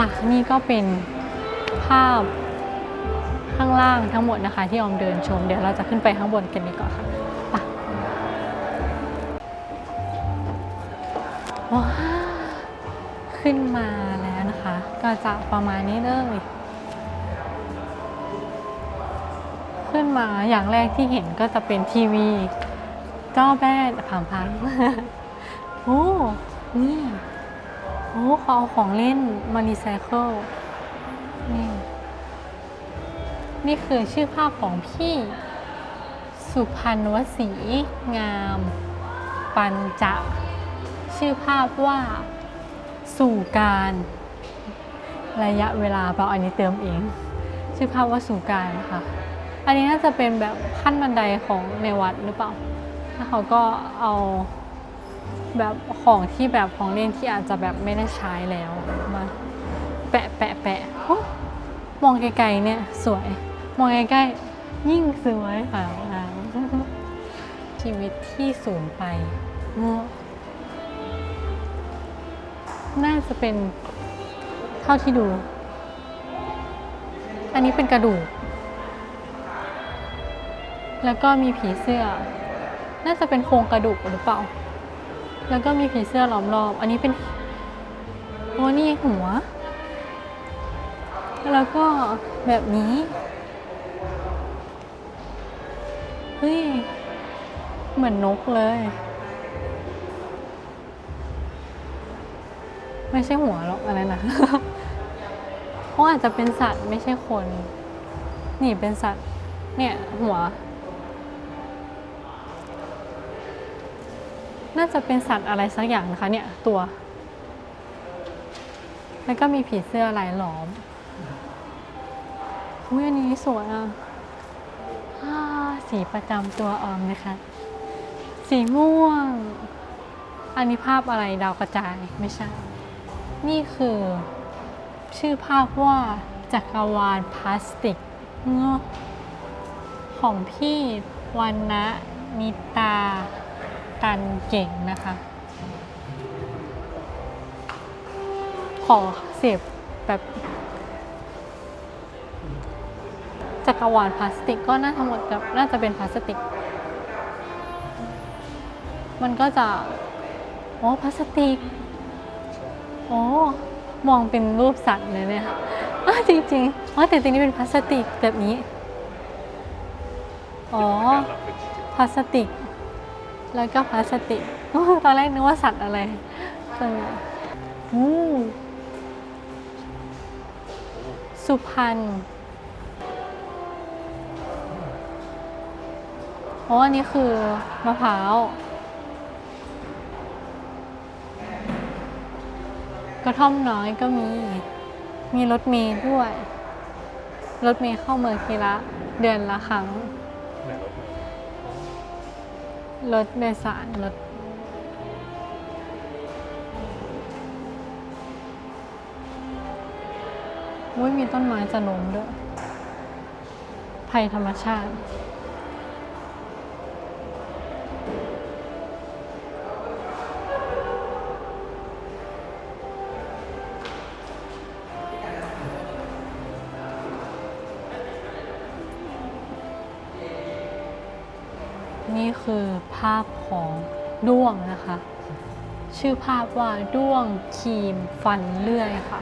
ปะนี่ก็เป็นภาพข้างล่างทั้งหมดนะคะ ที่ออมเดินชม เดี๋ยวเราจะขึ้นไปข้างบนกันดีกว่อนค่ะไปะว้าขึ้นมาแล้วนะคะ ก็จะประมาณนี้เลย ขึ้นมาอย่างแรกที่เห็นก็จะเป็นทีวีจ้อแบนผังพังโอ้นี่ โอ้เขาเอาของเล่นมารีไซเคิลนี่นี่คือชื่อภาพของพี่ สุพันวสีงาม ปัญจะชื่อภาพว่าสู่การระยะเวลาเปล่าอันนี้เติมเอง ชื่อภาพว่าสู่การนะคะอันนี้น่าจะเป็นแบบขั้นบันไดของในวัดหรือเปล่าแล้วเขาก็เอา แบบของที่แบบของเล่นที่อาจจะแบบไม่ได้ใช้แล้วมาแปะแปะแปะมองไกลๆเนี่ยสวย มองใกล้ๆยิ่งสวยค่ะชีวิตที่สูญไป น่าจะเป็นเท่าที่ดู อันนี้เป็นกระดูก แล้วก็มีผีเสื้อ น่าจะเป็นโครงกระดูกหรือเปล่า แล้วก็มีผีเสื้อล้อมรอบ อันนี้เป็นโอ้นี่หัว แล้วก็แบบนี้ เฮ้ย เหมือนนกเลย ไม่ใช่หัวหรอกอะไรนะเพราะอาจจะเป็นสัตว์ไม่ใช่คน นี่เป็นสัตว์ เนี่ยหัว น่าจะเป็นสัตว์อะไรสักอย่างนะคะเนี่ยตัว แล้วก็มีผีเสื้อลายล้อมอุ้ยอันนี้สวยอะสีประจำตัวออมนะคะ สีม่วง อันนี้ภาพอะไรดาวกระจายไม่ใช่ นี่คือ ชื่อภาพว่าจักรวาลพลาสติกเงาะของพี่วันนะนิตา ตันเก่งนะคะ ขอเสียบแบบจักรวาลพลาสติกก็น่าทั้งหมดกับน่าจะเป็นพลาสติก มันก็จะโอ้พลาสติกโอ้มองเป็นรูปสัตว์เลยเนี่ยค่ะอ้าวจริงๆอ๋อแต่จริงนี่เป็นพลาสติกแบบนี้ อ๋อพลาสติก แล้วก็พลาสติกตอนแรกนึกว่าสัตว์อะไรส่วนใหญ่อู้สุพรรณอ๋ออันนี้คือมะพร้าว กระท่อมน้อยก็มี มีรถเมล์ด้วย รถเมล์เข้าเมืองทีละ เดือนละครั้ง รถโดยสารรถอุ้ยมีต้นไม้จะล้มด้วย ภัยธรรมชาติ นี่คือ ภาพของด้วงนะคะ ชื่อภาพว่าด้วงครีมฟันเลื่อยค่ะ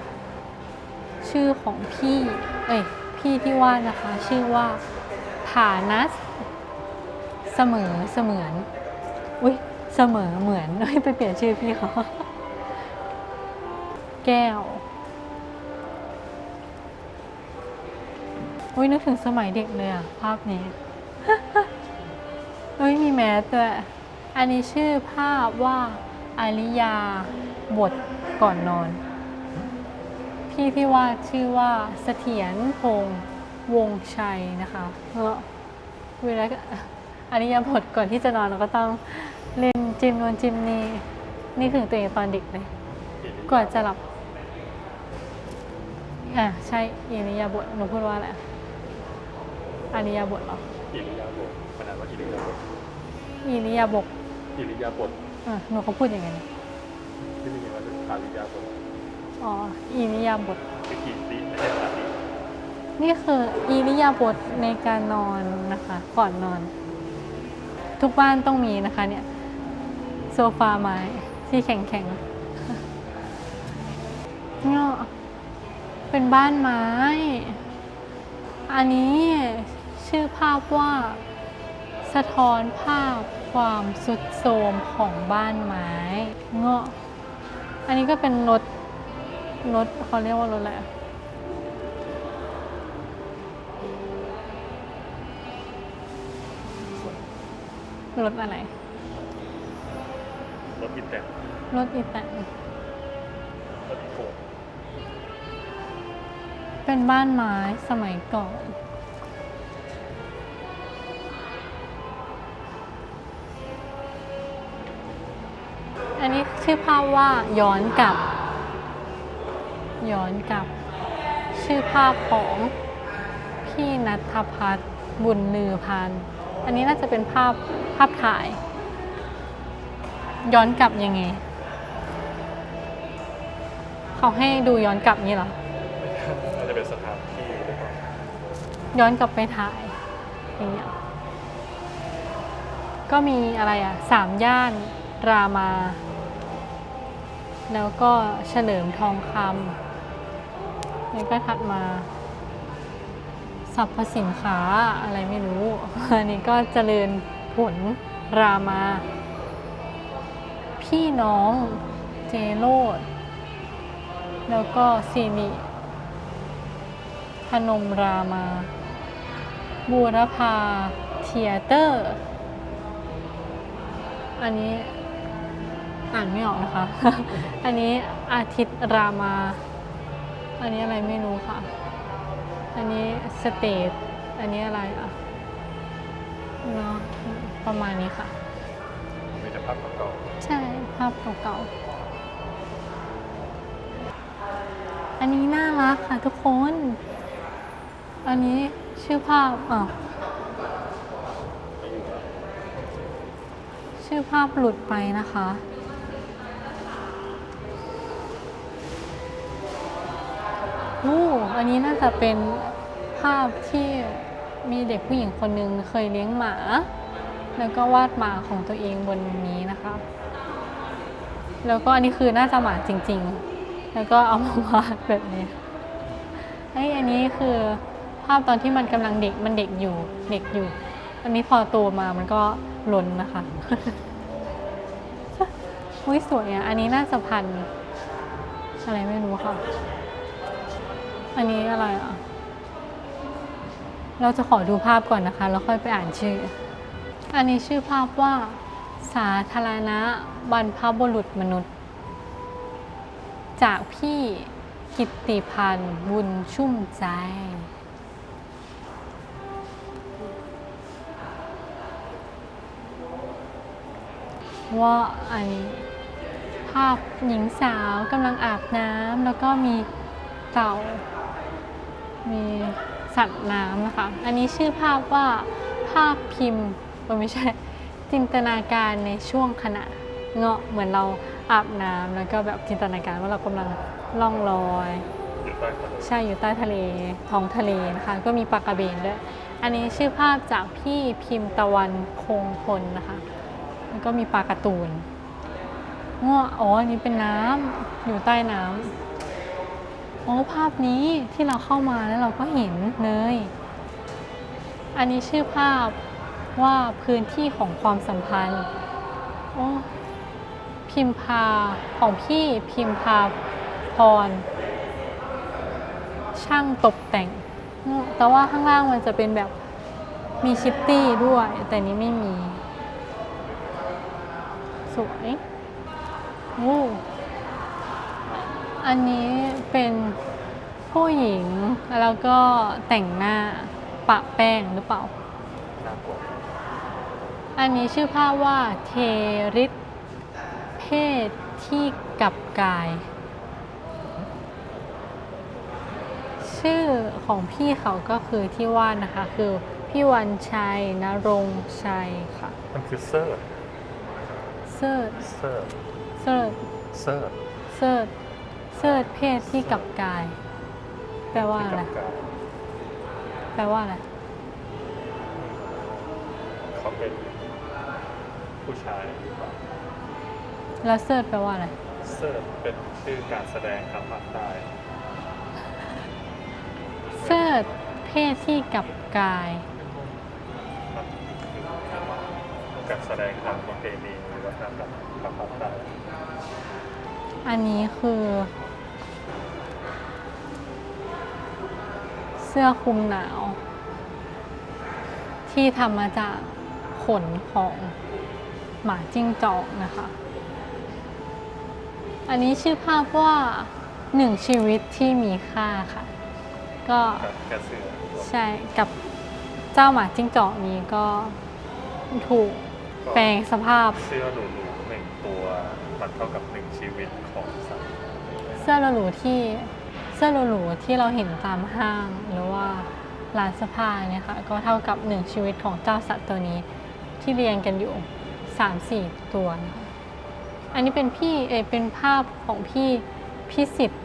ชื่อของพี่ เอ้ยพี่ที่วาดนะคะ ชื่อว่าฐานัสเสมอเสมือนอุ้ยเสมอเหมือนเอ้ไปเปลี่ยนชื่อพี่เขาแก้วอุ้ยนึกถึงสมัยเด็กเลยอะภาพนี้ เฮ้ยมีแมสด้วยอันนี้ชื่อภาพว่าอาริยาบทก่อนนอน พี่ที่วาดชื่อว่าเสถียรพงษ์วงชัยนะคะแล้วเวลาอาริยาบทก่อนที่จะนอนเราก็ต้องเล่นจิมนวนจิมนี่นี่ถึงตัวเองตอนเด็กเลยก่อนจะหลับอะใช่อิริยาบทหนูพูดว่าอะไรอาริยาบทเหรออาบถขนาดว่าอิริยาบถ อิริยาบถอิริยาบถอะหนูเขาพูดอย่างไงที่นี่มันอาริยาบถอ๋ออิริยาบถคือกี่ตีไม่ใช่ตาตีนี่คืออิริยาบถในการนอนนะคะ ก่อนนอน ทุกบ้านต้องมีนะคะ เนี่ย โซฟาไม้ที่แข็งๆเนี่ยเป็นบ้านไม้ อันนี้ชื่อภาพว่า สะท้อนภาพความสุดโทรมของบ้านไม้เงาะ อันนี้ก็เป็นรถรถเขาเรียกว่ารถอะไรอะรถอะไร รถอินแตกรถอีแตนรถอีโคเป็นบ้านไม้สมัยก่อน ชื่อภาพว่าย้อนกลับ ย้อนกลับ ชื่อภาพของพี่นัทพัฒน์บุญลือพันธ์อันนี้น่าจะเป็นภาพภาพถ่าย ย้อนกลับยังไง เขาให้ดูย้อนกลับนี้เหรออาจจะเป็นสถานที่หรือเปล่าย้อนกลับไปถ่ายอย่างเงี้ยก็มีอะไรอะสามย่านรามา แล้วก็เฉลิมทองคำแล้วก็ถัดมาสรรพสินค้าอะไรไม่รู้ อันนี้ก็เจริญผลรามา พี่น้องเจโรดแล้วก็ซีนิพนมรามา บูรพาเทียเตอร์ อันนี้ อ่านไม่ออกนะคะ อันนี้อาทิตย์รามา อันนี้อะไรไม่รู้ค่ะ อันนี้สเตทอันนี้อะไรอะเนาะประมาณนี้ค่ะ มีแต่ภาพเก่าใช่ภาพเก่าๆ อันนี้น่ารักค่ะทุกคน อันนี้ชื่อภาพอะๆไม่อยู่แล้วชื่อภาพหลุดไปนะคะ อู้อันนี้น่าจะเป็นภาพที่มีเด็กผู้หญิงคนหนึ่งเคยเลี้ยงหมา แล้วก็วาดหมาของตัวเองบนนี้นะคะ แล้วก็อันนี้คือน่าจะหมาจริง ๆ แล้วก็เอามาวาดแบบนี้ไอ้ยอันนี้คือภาพตอนที่มันกำลังเด็กมันเด็กอยู่เด็กอยู่ อันนี้พอโตมามันก็ล้นนะคะอุ้ยสวยอะ อันนี้น่าจะพันอะไรไม่รู้ค่ะ อันนี้อะไรอะ เราจะขอดูภาพก่อนนะคะ แล้วค่อยไปอ่านชื่อ อันนี้ชื่อภาพว่า สาธารณะบรรพบุรุษมนุษย์ จากพี่กิตติพันธ์บุญชุ่มใจ ว่าอันนี้ภาพหญิงสาวกำลังอาบน้ำแล้วก็มีเต่า มีสัตว์น้ำนะคะ อันนี้ชื่อภาพว่าภาพพิมพ์เออไม่ใช่จินตนาการในช่วงขณะเงาะเหมือนเราอาบน้ำแล้วก็แบบจินตนาการว่าเรากำลังล่องลอยอยู่ใต้ทะเลใช่อยู่ใต้ทะเลท้องทะเลนะคะ ก็มีปลากระเบนด้วยอันนี้ชื่อภาพจากพี่พิมพ์ตะวันคงพลนะคะแล้วก็มีปลาการ์ตูนง้ออ๋ออันนี้เป็นน้ำอยู่ใต้น้ำ อ๋อภาพนี้ที่เราเข้ามาแล้วเราก็เห็นเลย อันนี้ชื่อภาพว่าพื้นที่ของความสัมพันธ์โอ้พิมพาของพี่พิมพาพร ช่างตกแต่ง แต่ว่าข้างล่างมันจะเป็นแบบมีชิตตี้ด้วย แต่นี้ไม่มี สวย โอ้ อันนี้เป็นผู้หญิงแล้วก็แต่งหน้าปะแป้งหรือเปล่าน่ากลัวอันนี้ชื่อภาพว่าเทริสเพศที่กลับกาย ชื่อของพี่เขาก็คือที่วาดนะคะ คือพี่วันชัยนรงค์ชัยค่ะ มันคือเซอร์เซิร์ชเซอร์เซิร์ชเซอร์เซิร์ช เสิร์ชเพศที่กลับกาย แปลว่าที่อะไรกับการแปลว่าอะไร เขาเป็นผู้ชายหรือเปล่าแล้วเสิร์ชแปลว่าอะไรเซิร์ชเป็นชื่อการแสดงทางภาคใต้เสิร์ชเพศที่กลับกาย มันคือการแสดงทางประเพณีหรือวัฒนธรรมทางภาคใต้อันนี้คือ เสื้อคลุมหนาว ที่ทำมาจากขนของหมาจิ้งจอกนะคะ อันนี้ชื่อภาพว่าหนึ่งชีวิตที่มีค่าค่ะ ก็กับกระเสือใช่กับเจ้าหมาจิ้งจอกนี้ก็ถูกแปลงสภาพเสื้อหรูๆหนึ่งตัวมันเท่ากับหนึ่งชีวิตของสัตว์เสื้อหรูๆที่ เสื้อหรูๆที่เราเห็นตามห้างหรือว่าร้านเสื้อผ้าเนี่ยค่ะก็เท่ากับหนึ่งชีวิตของเจ้าสัตว์ตัวนี้ที่เรียงกันอยู่สามสี่ตัวนะคะอันนี้เป็นพี่เอเป็นภาพของพี่พิสิทธิ์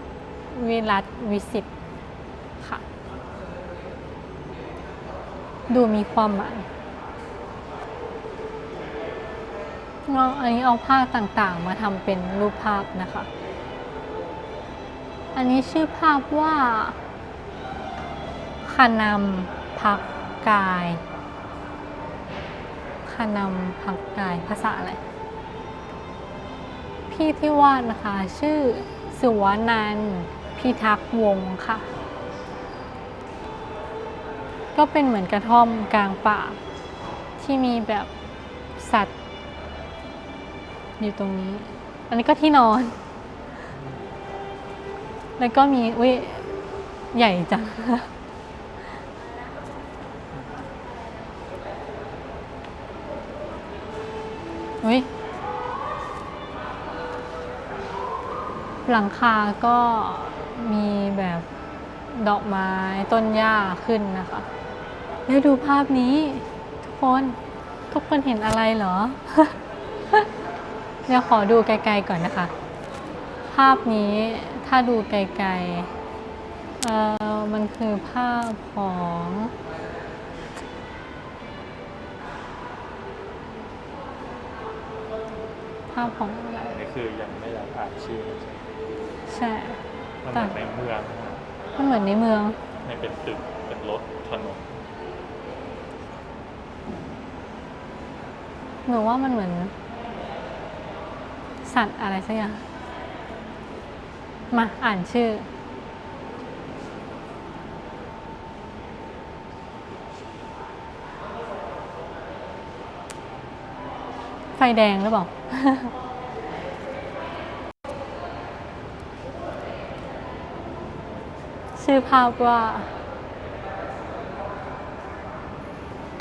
วิรัตวิสิทธิ์ค่ะ ดูมีความหมายเราอันนี้เอาภาพต่างๆ มาทำเป็นรูปภาพนะคะ อันนี้ชื่อภาพว่าคานำพักกายคานำพักกายภาษาอะไร พี่ที่วาดนะคะ ชื่อสุวนันพิทักษ์วงศ์ค่ะ ก็เป็นเหมือนกระท่อมกลางป่า ที่มีแบบสัตว์ อยู่ตรงนี้ อันนี้ก็ที่นอน แล้วก็มี อุ้ย ใหญ่จัง อุ้ย หลังคาก็มีแบบดอกไม้ต้นหญ้าขึ้นนะคะ แล้วดูภาพนี้ ทุกคน ทุกคนเห็นอะไรเหรอ เดี๋ยวขอดูไกลๆก่อนนะคะ ภาพนี้ถ้าดูไกลๆเอ่อมันคือภาพของภาพของอะไรอันนี้คือยังไม่อยากอ่านชื่อใช่ไหมใช่มันเหมือนในเมืองนะมันเหมือนในเมืองไม่เป็นตึกเป็นรถถนนหนูว่ามันเหมือน สัตว์อะไรสักอย่าง มาอ่านชื่อ ไฟแดงหรือเปล่า ชื่อภาพว่า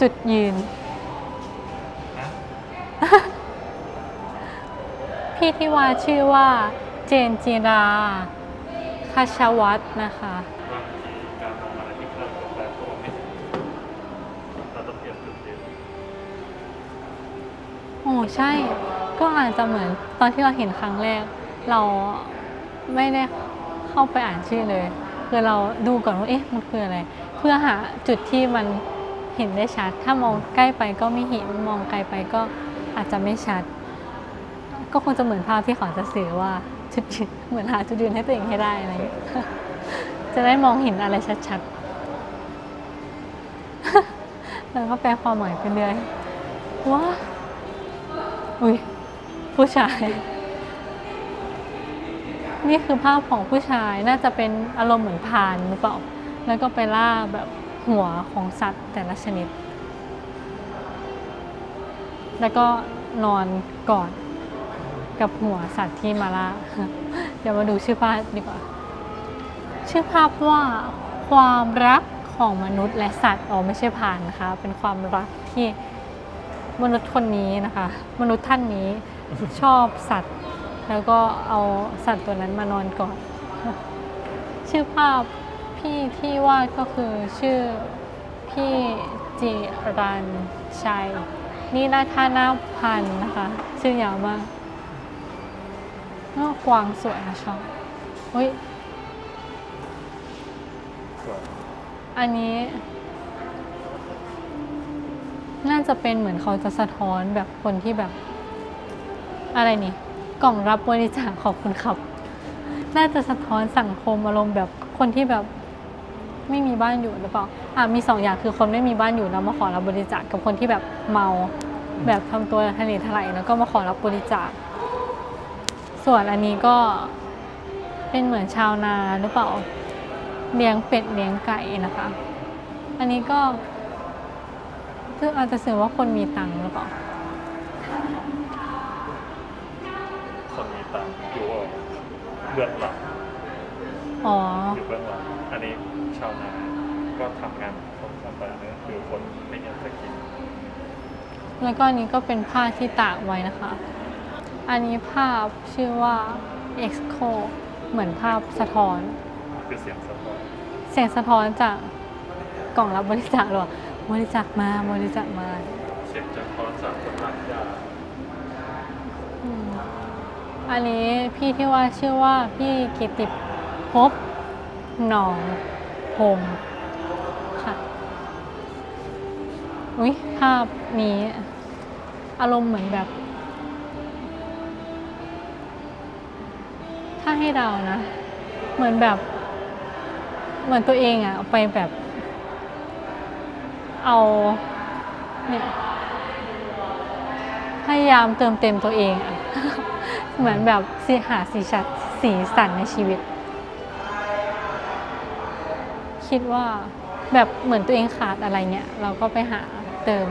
จุดยืนนะพี่ที่วาดชื่อว่าเจนจิราคาชวัตรนะคะโอ้ใช่ ก็อาจจะเหมือนตอนที่เราเห็นครั้งแรก เราไม่ได้เข้าไปอ่านชื่อเลย คือเราดูก่อนว่าเอ๊ะมันคืออะไร เพื่อหาจุดที่มันเห็นได้ชัด ถ้ามองใกล้ไปก็ไม่เห็นมองไกลไปก็อาจจะไม่ชัด ก็คงจะเหมือนภาพที่เขาจะสื่อว่า จุดยืนเหมือนหาจุดยืนให้ตัวเองให้ได้อะไรอย่างเงี้ยจะได้มองเห็นอะไรชัดๆ แล้วก็แปลความหมายไปเรื่อยว้าอุ้ยผู้ชาย นี่คือภาพของผู้ชายน่าจะเป็นอารมณ์เหมือนพรานหรือเปล่า แล้วก็ไปล่าแบบหัวของสัตว์แต่ละชนิด แล้วก็นอนกอด กับหัวสัตว์ที่มาล่าเดี๋ยวมาดูชื่อภาพดีกว่า ชื่อภาพว่าความรักของมนุษย์และสัตว์อ๋อไม่ใช่ผ่านนะคะ เป็นความรักที่มนุษย์คนนี้นะคะ มนุษย์ท่านนี้ชอบสัตว์ แล้วก็เอาสัตว์ตัวนั้นมานอนก่อน ชื่อภาพพี่ที่วาดก็คือชื่อพี่จิรันชัยนี่นาธานาพันธ์นะคะ ชื่อยาวมาก นอกกวางสวยนะชอบเฮ้ย สวยอันนี้ น่าจะเป็นเหมือนเขาจะสะท้อนแบบคนที่แบบ อะไรนี่ กล่องรับบริจาคขอบคุณครับ น่าจะสะท้อนสังคมอารมณ์แบบคนที่แบบ ไม่มีบ้านอยู่หรือเปล่าอะมีสองอย่างคือคนไม่มีบ้านอยู่แล้วมาขอรับบริจาคกับคนที่แบบเมา แบบทำตัวทะเลทลายแล้วก็มาขอรับบริจาค ส่วนอันนี้ก็เป็นเหมือนชาวนาหรือเปล่าเลี้ยงเป็ดเลี้ยงไก่นะคะ อันนี้ก็คืออาจจะสื่อว่าคนมีตังค์หรือเปล่า คนมีตังค์อยู่เบื้องหลังอ๋อ อยู่เบื้องหลังอันนี้ชาวนาก็ทำงานคนทำแบบนี้คือคนไม่เงินจะกิน แล้วก็อันนี้ก็เป็นผ้าที่ตากไว้นะคะ อันนี้ภาพชื่อว่า Exco เหมือนภาพสะท้อน คือเสียงสะท้อนเสียงสะท้อนจากกล่องรับบริจาคหรอบริจาคมาบริจาคมาเสียงสะท้อนจากคนรักยาอืมอันนี้พี่ที่ว่าชื่อว่าพี่กิติภพหนองพรหมค่ะอุ้ยภาพนี้ อารมณ์เหมือนแบบ ถ้า ให้เดานะ เหมือนแบบ เหมือนตัวเองอะไปแบบ เอาเนี่ยพยายามเติมเต็มตัวเองอะเหมือนแบบสีหาสีชัดสีสันในชีวิต คิดว่าแบบเหมือนตัวเองขาดอะไรเนี่ย เราก็ไปหาเติม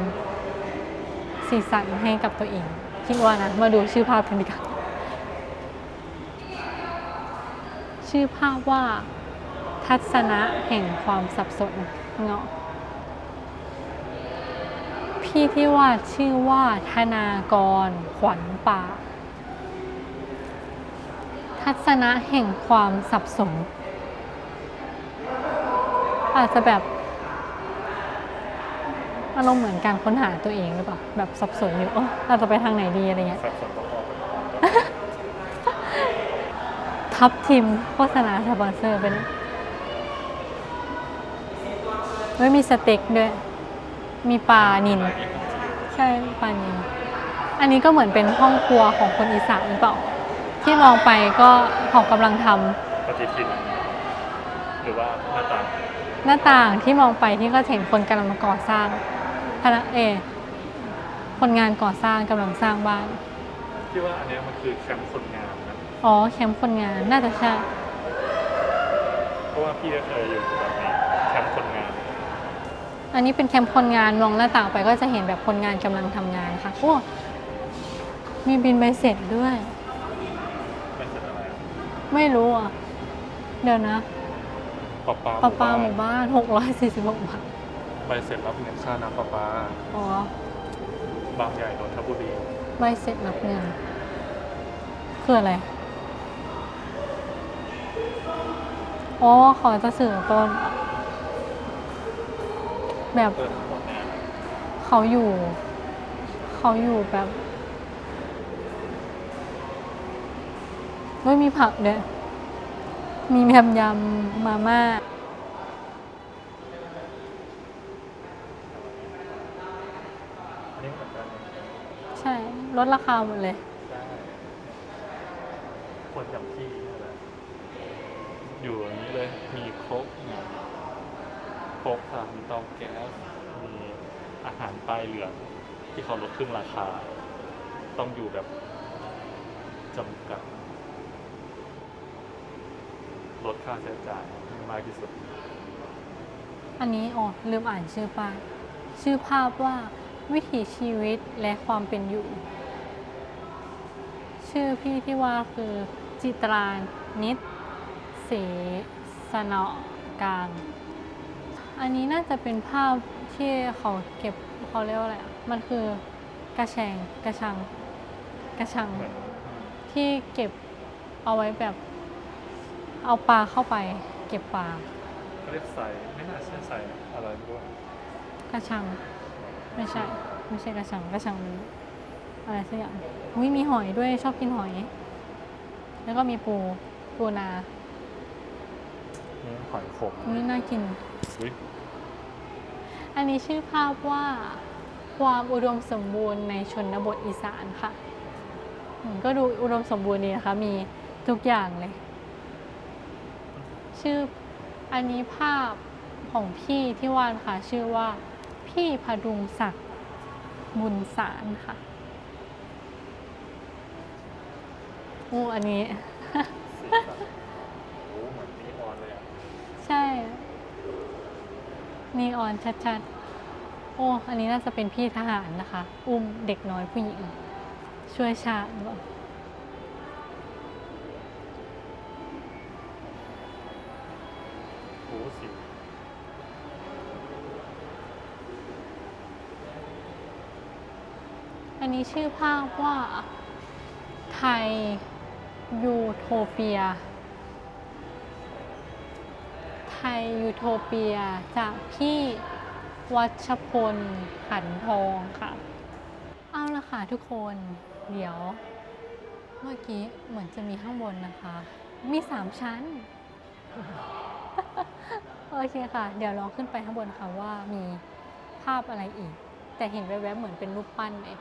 สีสันให้กับตัวเอง คิดว่านะ มาดูชื่อภาพกันดีกว่า ชื่อภาพว่า ทัศนะแห่งความสับสนเงาะพี่ที่วาดชื่อว่าธนากร ขวัญป่า ทัศนะแห่งความสับสนอาจจะแบบอารมณ์เหมือนการค้นหาตัวเองหรือเปล่าแบบสับสนอยู่เออเราจะไปทางไหนดีอะไรเงี้ยสับสนต้องออก ทับทิมโฆษณาสปอนเซอร์เป็นเฮ้ยมีสเต็กด้วย มีปลานิน ใช่ปลานิน อันนี้ก็เหมือนเป็นห้องครัวของคนอีสานหรือเปล่า ที่มองไปก็ของกำลังทำปฏิทิน หรือว่าหน้าต่างหน้าต่างที่มองไปที่ก็จะเห็นคนกำลังมาก่อสร้างพนักเออคนงานก่อสร้างกำลังสร้างบ้าน ที่ว่าอันเนี้ยมันคือแคมป์คนงานนะ อ๋อแคมป์คนงานน่าจะใช่ เพราะว่าพี่ก็เคยอยู่แบบนี้แคมป์คนงาน อันนี้เป็นแคมป์คนงานมองหน้าต่างไปก็จะเห็นแบบคนงานกำลังทำงานค่ะโอ้มีบินใบเสร็จด้วย ไม่ใช่อะไรอะไม่รู้อะ เดี๋ยวนะปลาปลาปลาปลาหมู่บ้านหกร้อยสี่สิบหกบาท ใบเสร็จรับเงินค่าน้ำปลาปลาอ๋อ บางใหญ่นนทบุรี ใบเสร็จรับเงินคืออะไร อ๋อขอจะสื่อต้น แบบเปิดหมดนะเขาอยู่ เขาอยู่แบบไม่มีผักด้วยมีแฮมยำมาม่าอันนี้เหมือนกันใช่ ลดราคาหมดเลย ใช่คนอย่างพี่นี่แหละอยู่อย่างนี้เลย มีครกมี ครกค่ะมีเตาแก๊สมีอาหารป้ายเหลืองที่เขาลดครึ่งราคา ต้องอยู่แบบจำกัดลดค่าใช้จ่ายให้มากที่สุด อันนี้อ๋อลืมอ่านชื่อป้ายชื่อภาพว่าวิถีชีวิตและความเป็นอยู่ ชื่อพี่ที่ว่าคือจิตรานิดเสสนอกาง อันนี้น่าจะเป็นภาพที่เขาเก็บเขาเรียกว่าอะไรอะมันคือกระแชงกระชัง กระชังเหมือนที่เก็บเอาไว้แบบ เอาปลาเข้าไป เก็บปลาเขาเรียกใส่ไม่น่าใช่ใส่อะไรด้วยกระชัง ไม่ใช่ ไม่ใช่กระชังกระชังมันอะไรสักอย่างอุ้ยมีหอยด้วยชอบกินหอย แล้วก็มีปูปูนา หอยขมนี่น่ากิน อุ้ย อันนี้ชื่อภาพว่าความอุดมสมบูรณ์ในชนบทอีสานค่ะ ก็ดูอุดมสมบูรณ์ดีนะคะ มีทุกอย่างเลย ชื่ออันนี้ภาพของพี่ที่วาดค่ะ ชื่อว่าพี่พดุงศักดิ์บุญสารค่ะโอ้อันนี้ สีสันโอ้เหมือนนีออนเลยอะ ใช่ นีออนชัดๆ โอ้ อันนี้น่าจะเป็นพี่ทหารนะคะ อุ้มเด็กน้อยผู้หญิง ช่วยชาติหรือเปล่าโอ้สีอันนี้ชื่อภาพว่าไทยยูโทเปีย ไทยยูโทเปียจากพี่วัชพลขันทองค่ะ เอาละค่ะทุกคน เดี๋ยว เมื่อกี้เหมือนจะมีข้างบนนะคะ มีสามชั้น โอเคค่ะ เดี๋ยวลองขึ้นไปข้างบนค่ะว่ามีภาพอะไรอีก แต่เห็นแวบๆเหมือนเป็นรูปปั้นเอง